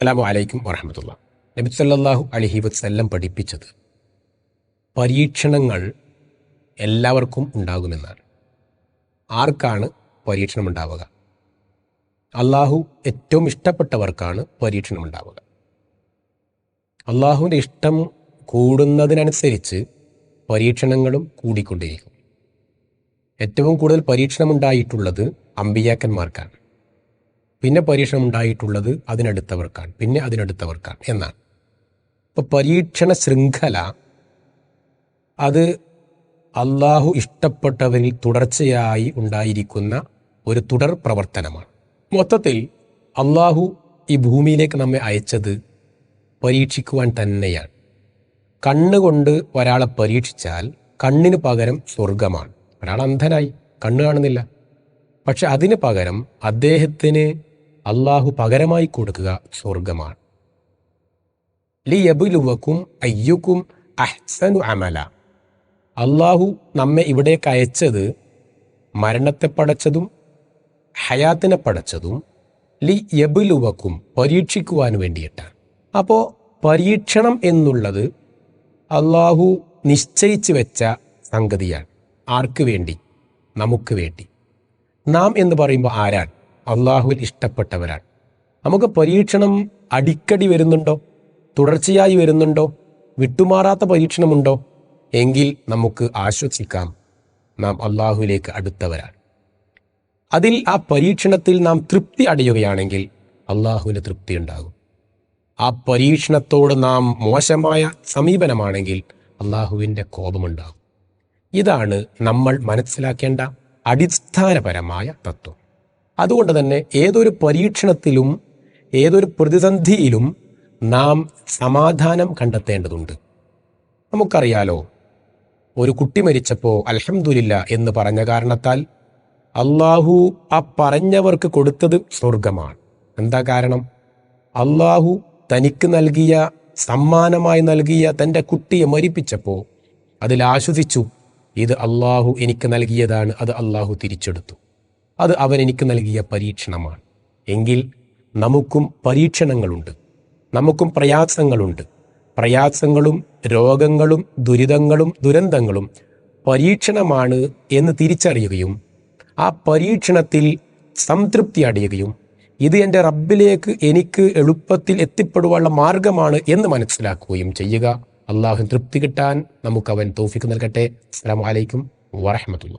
അസ്സലാമു അലൈക്കും വറഹമത്തുള്ള. നബി സല്ലാഹു അലൈഹി വസ്ല്ലം പഠിപ്പിച്ചത് പരീക്ഷണങ്ങൾ എല്ലാവർക്കും ഉണ്ടാകുമെന്നാണ്. ആർക്കാണ് പരീക്ഷണം ഉണ്ടാവുക അള്ളാഹു ഏറ്റവും ഇഷ്ടപ്പെട്ടവർക്കാണ് പരീക്ഷണം ഉണ്ടാവുക അള്ളാഹുവിന്റെ ഇഷ്ടം കൂടുന്നതിനനുസരിച്ച് പരീക്ഷണങ്ങളും കൂടിക്കൊണ്ടിരിക്കും ഏറ്റവും കൂടുതൽ പരീക്ഷണമുണ്ടായിട്ടുള്ളത് അമ്പിയാക്കന്മാർക്കാണ്. പിന്നെ പരീക്ഷണം ഉണ്ടായിട്ടുള്ളത് അതിനടുത്തവർക്കാണ്. പിന്നെ അതിനടുത്തവർക്കാണ് എന്നാണ്. ഇപ്പൊ പരീക്ഷണ ശൃംഖല അത് അള്ളാഹു ഇഷ്ടപ്പെട്ടവരിൽ തുടർച്ചയായി ഉണ്ടായിരിക്കുന്ന ഒരു തുടർ പ്രവർത്തനമാണ്. മൊത്തത്തിൽ അള്ളാഹു ഈ ഭൂമിയിലേക്ക് നമ്മെ അയച്ചത് പരീക്ഷിക്കുവാൻ തന്നെയാണ്. കണ്ണുകൊണ്ട് ഒരാളെ പരീക്ഷിച്ചാൽ കണ്ണിന് പകരം സ്വർഗമാണ് ഒരാൾ അന്ധനായി കണ്ണ് കാണുന്നില്ല. പക്ഷെ അതിന് പകരം അദ്ദേഹത്തിന് അള്ളാഹു പകരമായി കൊടുക്കുക സ്വർഗമാണ് ലിയബുലുവക്കും അയ്യുക്കും അഹ്സനു അമല. അള്ളാഹു നമ്മെ ഇവിടേക്ക് അയച്ചത് മരണത്തെ പടച്ചതും ഹയാത്തിനെ പടച്ചതും ലി യബുലുവക്കും പരീക്ഷിക്കുവാൻ വേണ്ടിയിട്ടാണ്. അപ്പോൾ പരീക്ഷണം എന്നുള്ളത് അള്ളാഹു നിശ്ചയിച്ചു വെച്ച സംഗതിയാണ്. ആർക്ക് വേണ്ടി? നമുക്ക് വേണ്ടി. നാം എന്ന് പറയുമ്പോൾ ആരാണ്? അള്ളാഹുവിൽ ഇഷ്ടപ്പെട്ടവരാണ്. നമുക്ക് പരീക്ഷണം അടിക്കടി വരുന്നുണ്ടോ? തുടർച്ചയായി വരുന്നുണ്ടോ? വിട്ടുമാറാത്ത പരീക്ഷണമുണ്ടോ? എങ്കിൽ നമുക്ക് ആശ്വസിക്കാം. നാം അള്ളാഹുവിലേക്ക് അടുത്തവരാണ്. അതിൽ ആ പരീക്ഷണത്തിൽ നാം തൃപ്തി അടയുകയാണെങ്കിൽ അള്ളാഹുവിന് തൃപ്തി ഉണ്ടാകും. ആ പരീക്ഷണത്തോട് നാം മോശമായ സമീപനമാണെങ്കിൽ അള്ളാഹുവിന്റെ കോപമുണ്ടാകും. ഇതാണ് നമ്മൾ മനസ്സിലാക്കേണ്ട അടിസ്ഥാനപരമായ തത്വം. അതുകൊണ്ട് തന്നെ ഏതൊരു പരീക്ഷണത്തിലും ഏതൊരു പ്രതിസന്ധിയിലും നാം സമാധാനം കണ്ടെത്തേണ്ടതുണ്ട്. നമുക്കറിയാലോ ഒരു കുട്ടി മരിച്ചപ്പോൾ അൽഹംദുലില്ല എന്ന് പറഞ്ഞ കാരണത്താൽ അള്ളാഹു ആ പറഞ്ഞവർക്ക് കൊടുത്തത് സ്വർഗമാണ് എന്താ കാരണം? അള്ളാഹു തനിക്ക് നൽകിയ സമ്മാനമായി നൽകിയ തന്റെ കുട്ടിയെ മരിപ്പിച്ചപ്പോൾ അതിൽ ആശ്വസിച്ചു ഇത് അള്ളാഹു എനിക്ക് നൽകിയതാണ് അത് അള്ളാഹു തിരിച്ചെടുത്തു. അത് അവൻ എനിക്ക് നൽകിയ പരീക്ഷണമാണ്. എങ്കിൽ നമുക്കും പരീക്ഷണങ്ങളുണ്ട്. നമുക്കും പ്രയാസങ്ങളുണ്ട്. പ്രയാസങ്ങളും രോഗങ്ങളും ദുരിതങ്ങളും ദുരന്തങ്ങളും പരീക്ഷണമാണ് എന്ന് തിരിച്ചറിയുകയും ആ പരീക്ഷണത്തിൽ സംതൃപ്തി അടയുകയും ഇത് എന്റെ റബ്ബിലേക്ക് എനിക്ക് എളുപ്പത്തിൽ എത്തിപ്പെടുവാനുള്ള മാർഗമാണ് എന്ന് മനസ്സിലാക്കുകയും ചെയ്യുക. അള്ളാഹു തൃപ്തി കിട്ടാൻ നമുക്ക് അവൻ തോഫിക്ക് നൽകട്ടെ. അസ്സാം വലൈക്കും വറഹമത്തുള്ള